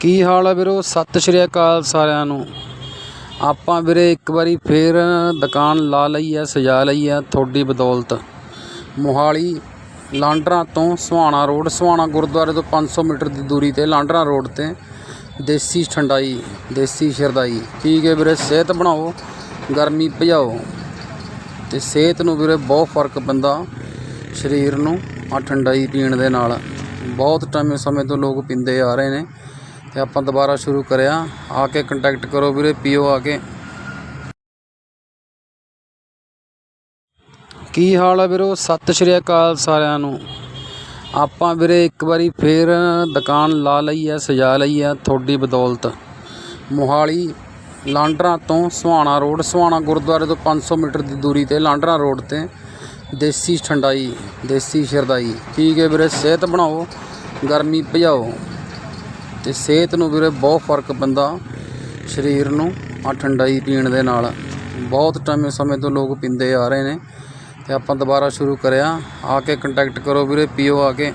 ਕੀ ਹਾਲ ਹੈ ਵੀਰੋ? ਸਤਿ ਸ਼੍ਰੀ ਅਕਾਲ ਸਾਰਿਆਂ ਨੂੰ। ਆਪਾਂ ਵੀਰੇ ਇੱਕ ਵਾਰੀ ਫੇਰ ਦੁਕਾਨ ਲਾ ਲਈ ਹੈ, ਸਜਾ ਲਈ ਹੈ ਤੁਹਾਡੀ ਬਦੌਲਤ। ਮੋਹਾਲੀ ਲਾਂਡਰਾਂ ਤੋਂ ਸੁਹਾਣਾ ਰੋਡ, ਸੁਹਾਣਾ ਗੁਰਦੁਆਰੇ ਤੋਂ 500 ਮੀਟਰ ਦੀ ਦੂਰੀ ਤੇ, ਲਾਂਡਰਾਂ ਰੋਡ ਤੇ ਦੇਸੀ ਠੰਡਾਈ, ਦੇਸੀ ਸ਼ਰਦਾਈ। ਠੀਕ ਹੈ ਵੀਰੇ, ਸਿਹਤ ਬਣਾਓ, ਗਰਮੀ ਭਜਾਓ। ਤੇ ਸਿਹਤ ਨੂੰ ਵੀਰੇ ਬਹੁਤ ਫ਼ਰਕ ਪੈਂਦਾ ਸਰੀਰ ਨੂੰ ਆ ਠੰਡਾਈ ਪੀਣ ਦੇ ਨਾਲ। ਬਹੁਤ ਟਾਈਮ ਸਮੇਂ ਤੋਂ ਲੋਕ ਪੀਂਦੇ ਆ ਰਹੇ ਨੇ। ਤੇ ਆਪਾਂ ਦੁਬਾਰਾ ਸ਼ੁਰੂ ਕਰਿਆ ਆ। ਕੇ ਕੰਟੈਕਟ ਕਰੋ ਵੀਰੇ, ਪੀਓ ਆ ਕੇ। ਕੀ ਹਾਲ ਹੈ ਵੀਰੋ? ਸਤਿ ਸ਼੍ਰੀ ਅਕਾਲ ਸਾਰਿਆਂ ਨੂੰ। ਆਪਾਂ ਵੀਰੇ ਇੱਕ ਵਾਰੀ ਫੇਰ ਦੁਕਾਨ ਲਾ ਲਈ ਹੈ ਸਜਾ ਲਈ ਹੈ ਤੁਹਾਡੀ ਬਦੌਲਤ। ਮੋਹਾਲੀ, ਲਾਂਡਰਾਂ ਤੋਂ ਸੁਹਾਣਾ ਰੋਡ, ਸੁਹਾਣਾ ਗੁਰਦੁਆਰੇ ਤੋਂ 500 ਮੀਟਰ ਦੀ ਦੂਰੀ ਤੇ, ਲਾਂਡਰਾ ਰੋਡ ਤੇ ਦੇਸੀ ਠੰਡਾਈ, ਦੇਸੀ ਸ਼ਰਦਾਈ। ਠੀਕ ਹੈ ਵੀਰੇ, ਸਿਹਤ ਬਣਾਓ, ਗਰਮੀ ਭਜਾਓ। ਤੇ ਸਿਹਤ ਨੂੰ ਵੀਰੇ ਬਹੁਤ ਫ਼ਰਕ ਪੈਂਦਾ ਸਰੀਰ ਨੂੰ ਆ ਠੰਡਾਈ ਪੀਣ ਦੇ ਨਾਲ। ਬਹੁਤ ਟਾਈਮ ਸਮੇਂ ਤੋਂ ਲੋਕ ਪੀਂਦੇ ਆ ਰਹੇ ਨੇ ਤੇ ਆਪਾਂ ਦੁਬਾਰਾ ਸ਼ੁਰੂ ਕਰਿਆ। ਆ ਕੇ ਕੰਟੈਕਟ ਕਰੋ ਵੀਰੇ, ਪੀਓ ਆ ਕੇ।